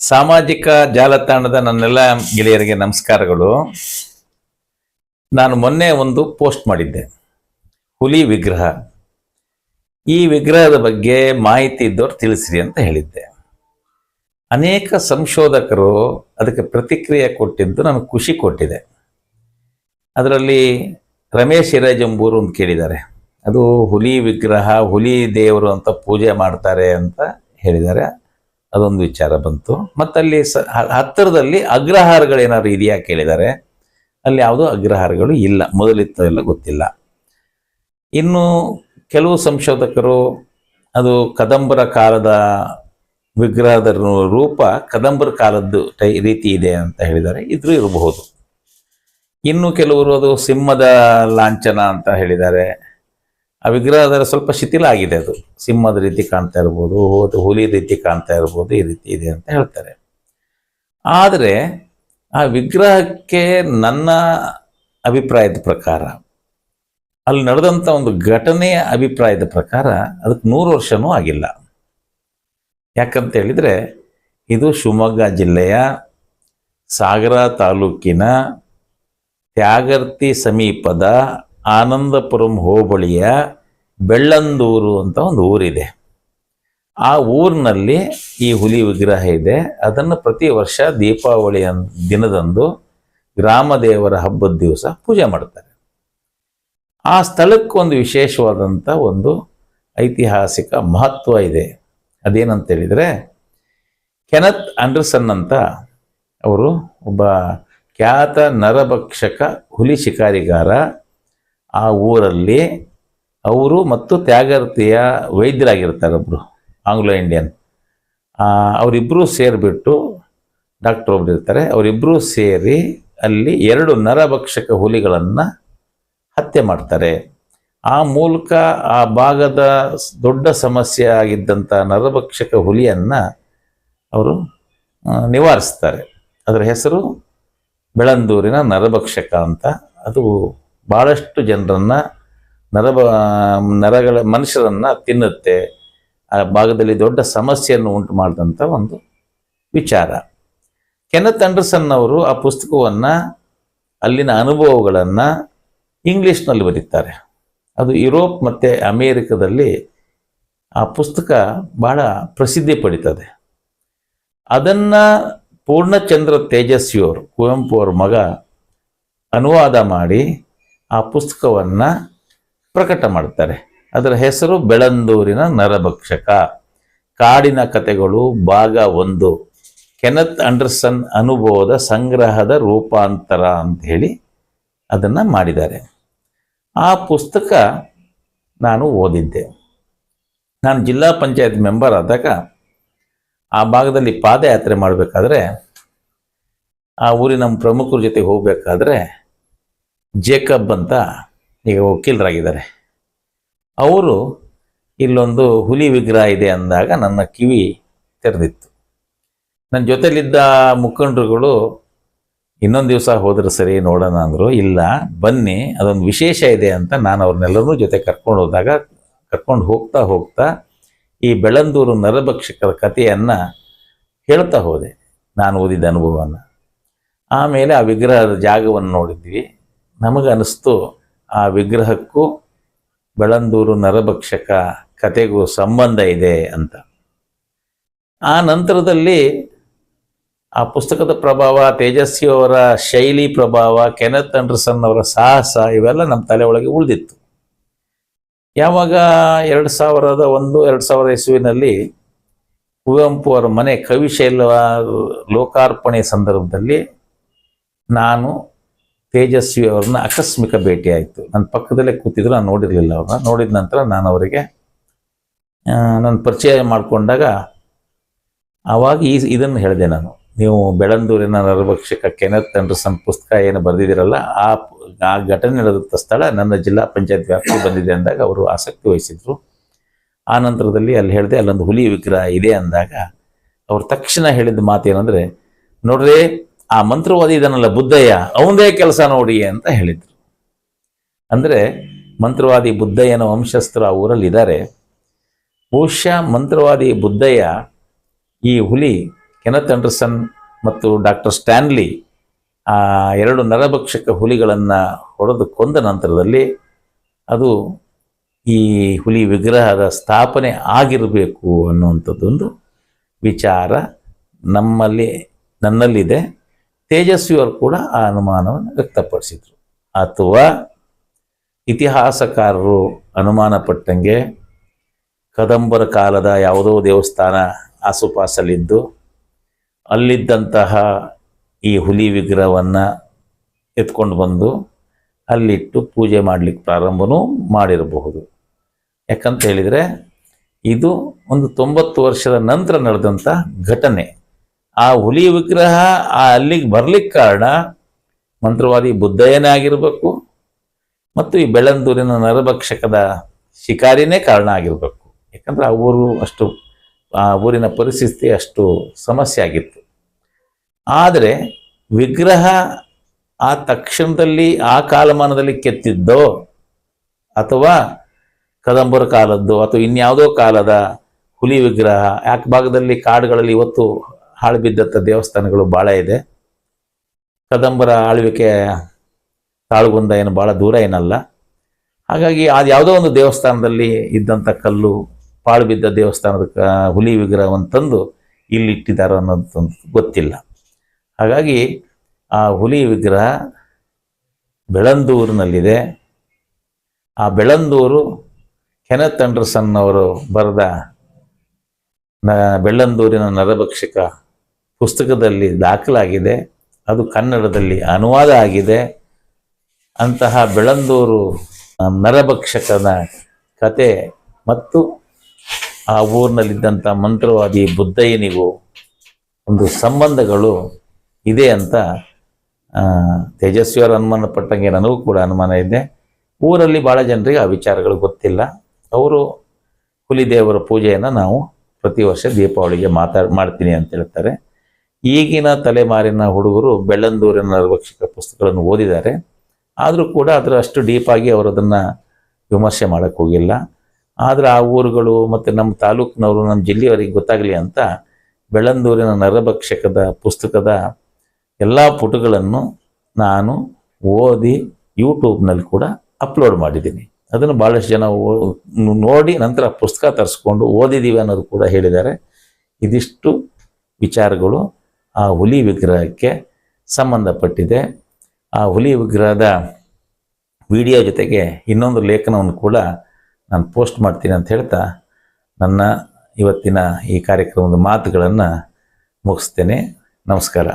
ಸಾಮಾಜಿಕ ಜಾಲತಾಣದ ನನ್ನೆಲ್ಲ ಗೆಳೆಯರಿಗೆ ನಮಸ್ಕಾರಗಳು. ನಾನು ಮೊನ್ನೆ ಒಂದು ಪೋಸ್ಟ್ ಮಾಡಿದ್ದೆ. ಹುಲಿ ವಿಗ್ರಹ. ಈ ವಿಗ್ರಹದ ಬಗ್ಗೆ ಮಾಹಿತಿ ಇದ್ದವ್ರು ತಿಳಿಸ್ರಿ ಅಂತ ಹೇಳಿದ್ದೆ. ಅನೇಕ ಸಂಶೋಧಕರು ಅದಕ್ಕೆ ಪ್ರತಿಕ್ರಿಯೆ ಕೊಟ್ಟಿದ್ದು ನನಗೆ ಖುಷಿ ಕೊಟ್ಟಿದೆ. ಅದರಲ್ಲಿ ರಮೇಶ್ ಹಿರಾಜಂಬೂರು ಅಂತ ಕೇಳಿದ್ದಾರೆ. ಅದು ಹುಲಿ ವಿಗ್ರಹ, ಹುಲಿ ದೇವರು ಅಂತ ಪೂಜೆ ಮಾಡ್ತಾರೆ ಅಂತ ಹೇಳಿದ್ದಾರೆ. ಅದೊಂದು ವಿಚಾರ ಬಂತು. ಮತ್ತಲ್ಲಿ ಸ ಹತ್ತಿರದಲ್ಲಿ ಅಗ್ರಹಾರಗಳು ಏನಾದ್ರು ಇದೆಯಾ ಕೇಳಿದ್ದಾರೆ ಅಲ್ಲಿ ಯಾವುದೋ ಅಗ್ರಹಾರಗಳು ಇಲ್ಲ. ಮೊದಲಿತ್ತ ಎಲ್ಲ ಗೊತ್ತಿಲ್ಲ. ಇನ್ನು ಕೆಲವು ಸಂಶೋಧಕರು ಅದು ಕದಂಬರ ಕಾಲದ ವಿಗ್ರಹದ ರೂಪ ಕದಂಬರ ಕಾಲದ್ದು ಟೈ, ರೀತಿ ಇದೆ ಅಂತ ಹೇಳಿದ್ದಾರೆ ಇದ್ರೂ ಇರಬಹುದು. ಇನ್ನು ಕೆಲವರು ಅದು ಸಿಂಹದ ಲಾಂಛನ ಅಂತ ಹೇಳಿದ್ದಾರೆ ಆ ವಿಗ್ರಹದ ಸ್ವಲ್ಪ ಶಿಥಿಲ ಆಗಿದೆ ಅದು. ಸಿಂಹದ ರೀತಿ ಕಾಣ್ತಾ ಇರ್ಬೋದು ಹುಲಿ ರೀತಿ ಕಾಣ್ತಾ ಇರ್ಬೋದು, ಈ ರೀತಿ ಇದೆ ಅಂತ ಹೇಳ್ತಾರೆ. ಆದರೆ ಆ ವಿಗ್ರಹಕ್ಕೆ ನನ್ನ ಅಭಿಪ್ರಾಯದ ಪ್ರಕಾರ, ಅಲ್ಲಿ ನಡೆದಂಥ ಒಂದು ಘಟನೆಯ ಅಭಿಪ್ರಾಯದ ಪ್ರಕಾರ ಅದಕ್ಕೆ ನೂರು ವರ್ಷನೂ ಆಗಿಲ್ಲ. ಯಾಕಂತ ಹೇಳಿದರೆ, ಇದು ಶಿವಮೊಗ್ಗ ಜಿಲ್ಲೆಯ ಸಾಗರ ತಾಲೂಕಿನ ತ್ಯಾಗರ್ತಿ ಸಮೀಪದ ಆನಂದಪುರಂ ಹೋಬಳಿಯ ಬೆಳ್ಳಂದೂರು ಅಂತ ಒಂದು ಊರಿದೆ. ಆ ಊರಿನಲ್ಲಿ ಈ ಹುಲಿ ವಿಗ್ರಹ ಇದೆ. ಅದನ್ನು ಪ್ರತಿ ವರ್ಷ ದೀಪಾವಳಿಯ ದಿನದಂದು ಗ್ರಾಮದೇವರ ಹಬ್ಬದ ದಿವಸ ಪೂಜೆ ಮಾಡ್ತಾರೆ. ಆ ಸ್ಥಳಕ್ಕೆ ಒಂದು ವಿಶೇಷವಾದಂಥ ಒಂದು ಐತಿಹಾಸಿಕ ಮಹತ್ವ ಇದೆ. ಅದೇನಂತ ಹೇಳಿದರೆ ಕೆನತ್ ಆಂಡರ್ಸನ್ ಅಂತ ಅವರು ಒಬ್ಬ ಖ್ಯಾತ ನರಭಕ್ಷಕ ಹುಲಿ ಶಿಕಾರಿಗಾರ ಆ ಊರಲ್ಲಿ ಅವರು ಮತ್ತು ತ್ಯಾಗರ್ತಿಯ ವೈದ್ಯರಾಗಿರ್ತಾರೆ ಒಬ್ಬರು ಆಂಗ್ಲೋ ಇಂಡಿಯನ್. ಅವರಿಬ್ಬರು ಸೇರಿಬಿಟ್ಟು ಡಾಕ್ಟರ್ ಒಬ್ರು ಇರ್ತಾರೆ. ಅವರಿಬ್ಬರು ಸೇರಿ ಅಲ್ಲಿ ಎರಡು ನರಭಕ್ಷಕ ಹುಲಿಗಳನ್ನು ಹತ್ಯೆ ಮಾಡ್ತಾರೆ. ಆ ಮೂಲಕ ಆ ಭಾಗದ ದೊಡ್ಡ ಸಮಸ್ಯೆ ಆಗಿದ್ದಂಥ ನರಭಕ್ಷಕ ಹುಲಿಯನ್ನು ಅವರು ನಿವಾರಿಸ್ತಾರೆ. ಅದರ ಹೆಸರು ಬೆಳಂದೂರಿನ ನರಭಕ್ಷಕ ಅಂತ. ಅದು ಭಾಳಷ್ಟು ಜನರನ್ನು ನರಭ ನರಗಳ ಮನುಷ್ಯರನ್ನು ತಿನ್ನುತ್ತೆ. ಆ ಭಾಗದಲ್ಲಿ ದೊಡ್ಡ ಸಮಸ್ಯೆಯನ್ನು ಉಂಟು ಮಾಡಿದಂಥ ಒಂದು ವಿಚಾರ. ಕೆನತ್ ಅಂಡರ್ಸನ್ ಅವರು ಆ ಪುಸ್ತಕವನ್ನು, ಅಲ್ಲಿನ ಅನುಭವಗಳನ್ನು ಇಂಗ್ಲೀಷ್ನಲ್ಲಿ ಬರೀತಾರೆ. ಅದು ಯುರೋಪ್ ಮತ್ತು ಅಮೇರಿಕದಲ್ಲಿ ಆ ಪುಸ್ತಕ ಬಹಳ ಪ್ರಸಿದ್ಧಿ ಪಡಿತದೆ. ಅದನ್ನು ಪೂರ್ಣಚಂದ್ರ ತೇಜಸ್ವಿಯವರು, ಕುವೆಂಪು ಅವ್ರ ಮಗ ಅನುವಾದ ಮಾಡಿ ಆ ಪುಸ್ತಕವನ್ನು ಪ್ರಕಟ ಮಾಡ್ತಾರೆ ಅದರ ಹೆಸರು ಬೆಳಂದೂರಿನ ನರಭಕ್ಷಕ. ಕಾಡಿನ ಕಥೆಗಳು ಭಾಗ ಒಂದು. ಕೆನತ್ ಅಂಡರ್ಸನ್ ಅನುಭವದ ಸಂಗ್ರಹದ ರೂಪಾಂತರ ಅಂತ ಹೇಳಿ ಅದನ್ನು ಮಾಡಿದ್ದಾರೆ. ಆ ಪುಸ್ತಕ ನಾನು ಓದಿದ್ದೆ. ನಾನು ಜಿಲ್ಲಾ ಪಂಚಾಯತ್ ಮೆಂಬರ್ ಆದಾಗ ಆ ಭಾಗದಲ್ಲಿ ಪಾದಯಾತ್ರೆ ಮಾಡಬೇಕಾದ್ರೆ, ಆ ಊರಿನ ಪ್ರಮುಖರ ಜೊತೆ ಹೋಗಬೇಕಾದ್ರೆ ಜೇಕಬ್ ಅಂತ ಈಗ ವಕೀಲರಾಗಿದ್ದಾರೆ. ಅವರು ಇಲ್ಲೊಂದು ಹುಲಿ ವಿಗ್ರಹ ಇದೆ ಅಂದಾಗ ನನ್ನ ಕಿವಿ ತೆರೆದಿತ್ತು. ನನ್ನ ಜೊತೆಲಿದ್ದ ಮುಖಂಡರುಗಳು, ಇನ್ನೊಂದು ದಿವಸ ಹೋದ್ರೆ ಸರಿ, ನೋಡೋಣ ಅಂದರು. ಇಲ್ಲ, ಬನ್ನಿ, ಅದೊಂದು ವಿಶೇಷ ಇದೆ ಅಂತ ನಾನು ಅವ್ರನ್ನೆಲ್ಲರೂ ಜೊತೆ ಕರ್ಕೊಂಡು ಹೋದಾಗ, ಕರ್ಕೊಂಡು ಹೋಗ್ತಾ ಹೋಗ್ತಾ ಈ ಬೆಳಂದೂರು ನರಭಕ್ಷಕರ ಕಥೆಯನ್ನು ಹೇಳ್ತಾ ಹೋದೆ, ನಾನು ಓದಿದ ಅನುಭವವನ್ನು. ಆಮೇಲೆ ಆ ವಿಗ್ರಹದ ಜಾಗವನ್ನು ನೋಡಿದ್ವಿ. ನಮಗನ್ನಿಸ್ತು ಆ ವಿಗ್ರಹಕ್ಕೂ ಬೆಳಂದೂರು ನರಭಕ್ಷಕ ಕತೆಗೂ ಸಂಬಂಧ ಇದೆ ಅಂತ. ಆ ನಂತರದಲ್ಲಿ ಆ ಪುಸ್ತಕದ ಪ್ರಭಾವ, ತೇಜಸ್ವಿ ಅವರ ಶೈಲಿ ಪ್ರಭಾವ, ಕೆನತ್ ಅಂಡರ್ಸನ್ ಅವರ ಸಾಹಸ ಇವೆಲ್ಲ ನಮ್ಮ ತಲೆ ಒಳಗೆ ಉಳಿದಿತ್ತು. ಯಾವಾಗ ಎರಡು ಸಾವಿರದ ಒಂದು, ಎರಡು ಸಾವಿರ ಇಸುವಿನಲ್ಲಿ ಕುವೆಂಪು ಅವರ ಮನೆ ಕವಿಶೈಲ ಲೋಕಾರ್ಪಣೆ ಸಂದರ್ಭದಲ್ಲಿ ನಾನು ತೇಜಸ್ವಿ ಅವ್ರನ್ನ ಆಕಸ್ಮಿಕ ಭೇಟಿ ಆಯಿತು ನನ್ನ ಪಕ್ಕದಲ್ಲೇ ಕೂತಿದ್ರು, ನಾನು ನೋಡಿರಲಿಲ್ಲ ಅವ್ರನ್ನ. ನೋಡಿದ ನಂತರ ನಾನು ಅವರಿಗೆ ನನ್ನ ಪರಿಚಯ ಮಾಡಿಕೊಂಡಾಗ ಆವಾಗ ಈ ಇದನ್ನು ಹೇಳಿದೆ ನಾನು. ನೀವು ಬೆಳಂದೂರಿನ ನರಭಕ್ಷಕ ಕೆನತ್ ಅಂಡರ್ಸನ್ ಪುಸ್ತಕ ಏನು ಬರೆದಿದ್ದೀರಲ್ಲ, ಆ ಆ ಘಟನೆ ನಡೆದಂಥ ಸ್ಥಳ ನನ್ನ ಜಿಲ್ಲಾ ಪಂಚಾಯತ್ ವ್ಯಾಪ್ತಿ ಬಂದಿದೆ ಅಂದಾಗ ಅವರು ಆಸಕ್ತಿ ವಹಿಸಿದ್ರು. ಆ ನಂತರದಲ್ಲಿ ಅಲ್ಲಿ ಹೇಳಿದೆ, ಅಲ್ಲೊಂದು ಹುಲಿ ವಿಗ್ರಹ ಇದೆ ಅಂದಾಗ, ಅವ್ರು ತಕ್ಷಣ ಹೇಳಿದ ಮಾತೇನೆಂದರೆ, ನೋಡ್ರಿ ಆ ಮಂತ್ರವಾದಿ ಇದನ್ನಲ್ಲ ಬುದ್ಧಯ್ಯ, ಅವಂದೇ ಕೆಲಸ ನೋಡಿ ಅಂತ ಹೇಳಿದರು. ಅಂದರೆ ಮಂತ್ರವಾದಿ ಬುದ್ಧಯ್ಯನ ವಂಶಸ್ಥರು ಆ ಊರಲ್ಲಿ ಇದ್ದಾರೆ ಬಹುಶಃ ಮಂತ್ರವಾದಿ ಬುದ್ಧಯ್ಯ ಈ ಹುಲಿ ಕೆನತ್ ಅಂಡರ್ಸನ್ ಮತ್ತು ಡಾಕ್ಟರ್ ಸ್ಟ್ಯಾನ್ಲಿ ಆ ಎರಡು ನರಭಕ್ಷಕ ಹುಲಿಗಳನ್ನು ಹೊಡೆದು ಕೊಂದ ನಂತರದಲ್ಲಿ ಅದು ಈ ಹುಲಿ ವಿಗ್ರಹದ ಸ್ಥಾಪನೆ ಆಗಿರಬೇಕು ಅನ್ನುವಂಥದ್ದೊಂದು ವಿಚಾರ ನಮ್ಮಲ್ಲಿ ನನ್ನಲ್ಲಿದೆ. ತೇಜಸ್ವಿಯವರು ಕೂಡ ಆ ಅನುಮಾನವನ್ನು ವ್ಯಕ್ತಪಡಿಸಿದರು. ಅಥವಾ ಇತಿಹಾಸಕಾರರು ಅನುಮಾನ ಪಟ್ಟಂಗೆ ಕದಂಬರ ಕಾಲದ ಯಾವುದೋ ದೇವಸ್ಥಾನ ಆಸುಪಾಸಲ್ಲಿದ್ದು ಅಲ್ಲಿದ್ದಂತಹ ಈ ಹುಲಿ ವಿಗ್ರಹವನ್ನು ಎತ್ಕೊಂಡು ಬಂದು ಅಲ್ಲಿಟ್ಟು ಪೂಜೆ ಮಾಡಲಿಕ್ಕೆ ಪ್ರಾರಂಭನೂ ಮಾಡಿರಬಹುದು. ಯಾಕಂತ ಹೇಳಿದರೆ ಇದು ಒಂದು ತೊಂಬತ್ತು ವರ್ಷದ ನಂತರ ನಡೆದಂಥ ಘಟನೆ. ಆ ಹುಲಿ ವಿಗ್ರಹ ಆ ಅಲ್ಲಿಗೆ ಬರ್ಲಿಕ್ಕೆ ಕಾರಣ ಮಂತ್ರವಾದಿ ಬುದ್ಧಯ್ಯನೇ ಆಗಿರಬೇಕು ಮತ್ತು ಈ ಬೆಳಂದೂರಿನ ನರಭಕ್ಷಕದ ಶಿಕಾರಿನೇ ಕಾರಣ ಆಗಿರಬೇಕು. ಯಾಕಂದ್ರೆ ಆ ಊರು ಅಷ್ಟು, ಆ ಊರಿನ ಪರಿಸ್ಥಿತಿ ಅಷ್ಟು ಸಮಸ್ಯೆ ಆಗಿತ್ತು. ಆದರೆ ವಿಗ್ರಹ ಆ ತಕ್ಷಣದಲ್ಲಿ, ಆ ಕಾಲಮಾನದಲ್ಲಿ ಕೆತ್ತಿದ್ದೋ ಅಥವಾ ಕದಂಬರ ಕಾಲದ್ದು ಅಥವಾ ಇನ್ಯಾವುದೋ ಕಾಲದ ಹುಲಿ ವಿಗ್ರಹ, ಯಾಕೆ ಭಾಗದಲ್ಲಿ ಕಾಡುಗಳಲ್ಲಿ ಇವತ್ತು ಹಾಳು ದೇವಸ್ಥಾನಗಳು ಭಾಳ ಇದೆ. ಕದಂಬರ ಆಳ್ವಿಕೆ ತಾಳುಗುಂದ ಏನು ಭಾಳ ದೂರ ಏನಲ್ಲ. ಹಾಗಾಗಿ ಅದು ಯಾವುದೋ ಒಂದು ದೇವಸ್ಥಾನದಲ್ಲಿ ಇದ್ದಂಥ ಕಲ್ಲು, ಪಾಳು ಬಿದ್ದ ದೇವಸ್ಥಾನದ ಹುಲಿ ವಿಗ್ರಹವನ್ನು ತಂದು ಇಲ್ಲಿ ಇಟ್ಟಿದ್ದಾರೆ ಅನ್ನೋದು ಗೊತ್ತಿಲ್ಲ. ಹಾಗಾಗಿ ಆ ಹುಲಿ ವಿಗ್ರಹ ಬೆಳಂದೂರಿನಲ್ಲಿದೆ. ಆ ಬೆಳಂದೂರು ಕೆನತ್ ಅಂಡರ್ಸನ್ ಅವರು ಬರೆದ ನ, ಬೆಳ್ಳಂದೂರಿನ ನರಭಕ್ಷಕ ಪುಸ್ತಕದಲ್ಲಿ ದಾಖಲಾಗಿದೆ, ಅದು ಕನ್ನಡದಲ್ಲಿ ಅನುವಾದ ಆಗಿದೆ. ಅಂತಹ ಬೆಳಂದೂರು ನರಭಕ್ಷಕನ ಕತೆ ಮತ್ತು ಆ ಊರಿನಲ್ಲಿದ್ದಂಥ ಮಂತ್ರವಾದಿ ಬುದ್ಧಯ್ಯನಿಗೂ ಒಂದು ಸಂಬಂಧಗಳು ಇದೆ ಅಂತ ತೇಜಸ್ವಿಯವರು ಅನುಮಾನಪಟ್ಟಂಗೆ ಅನುಮಾನ ಪಟ್ಟಂಗೆ ನನಗೂ ಕೂಡ ಅನುಮಾನ ಇದೆ. ಊರಲ್ಲಿ ಭಾಳ ಜನರಿಗೆ ಆ ವಿಚಾರಗಳು ಗೊತ್ತಿಲ್ಲ. ಅವರು ಹುಲಿದೇವರ ಪೂಜೆಯನ್ನು ನಾವು ಪ್ರತಿ ವರ್ಷ ದೀಪಾವಳಿಗೆ ಮಾತಾಡ್, ಮಾಡ್ತೀನಿ ಅಂತ ಹೇಳ್ತಾರೆ. ಈಗಿನ ತಲೆಮಾರಿನ ಹುಡುಗರು ಬೆಳ್ಳಂದೂರಿನ ನರಭಕ್ಷಕ ಪುಸ್ತಕಗಳನ್ನು ಓದಿದ್ದಾರೆ. ಆದರೂ ಕೂಡ ಅದರ ಅಷ್ಟು ಡೀಪಾಗಿ ಅವರು ಅದನ್ನು ವಿಮರ್ಶೆ ಮಾಡೋಕ್ಕೆ ಹೋಗಿಲ್ಲ. ಆದರೆ ಆ ಊರುಗಳು ಮತ್ತು ನಮ್ಮ ತಾಲೂಕಿನವರು ನಮ್ಮ ಜಿಲ್ಲೆಯವರಿಗೆ ಗೊತ್ತಾಗಲಿ ಅಂತ ಬೆಳ್ಳಂದೂರಿನ ನರಭಕ್ಷಕದ ಪುಸ್ತಕದ ಎಲ್ಲ ಪುಟಗಳನ್ನು ನಾನು ಓದಿ ಯೂಟ್ಯೂಬ್ನಲ್ಲಿ ಕೂಡ ಅಪ್ಲೋಡ್ ಮಾಡಿದ್ದೀನಿ. ಅದನ್ನು ಭಾಳಷ್ಟು ಜನ ನೋಡಿ ನಂತರ ಪುಸ್ತಕ ತರಿಸ್ಕೊಂಡು ಓದಿದ್ದೀವಿ ಅನ್ನೋದು ಕೂಡ ಹೇಳಿದ್ದಾರೆ. ಇದಿಷ್ಟು ವಿಚಾರಗಳು. ಆ ಹುಲಿ ವಿಗ್ರಹಕ್ಕೆ ಸಂಬಂಧಪಟ್ಟಿದೆ. ಆ ಹುಲಿ ವಿಗ್ರಹದ ವಿಡಿಯೋ ಜೊತೆಗೆ ಇನ್ನೊಂದು ಲೇಖನವನ್ನು ಕೂಡ ನಾನು ಪೋಸ್ಟ್ ಮಾಡ್ತೀನಿ ಅಂತ ಹೇಳ್ತಾ ನನ್ನ ಇವತ್ತಿನ ಈ ಕಾರ್ಯಕ್ರಮದ ಮಾತುಗಳನ್ನು ಮುಗಿಸ್ತೇನೆ. ನಮಸ್ಕಾರ.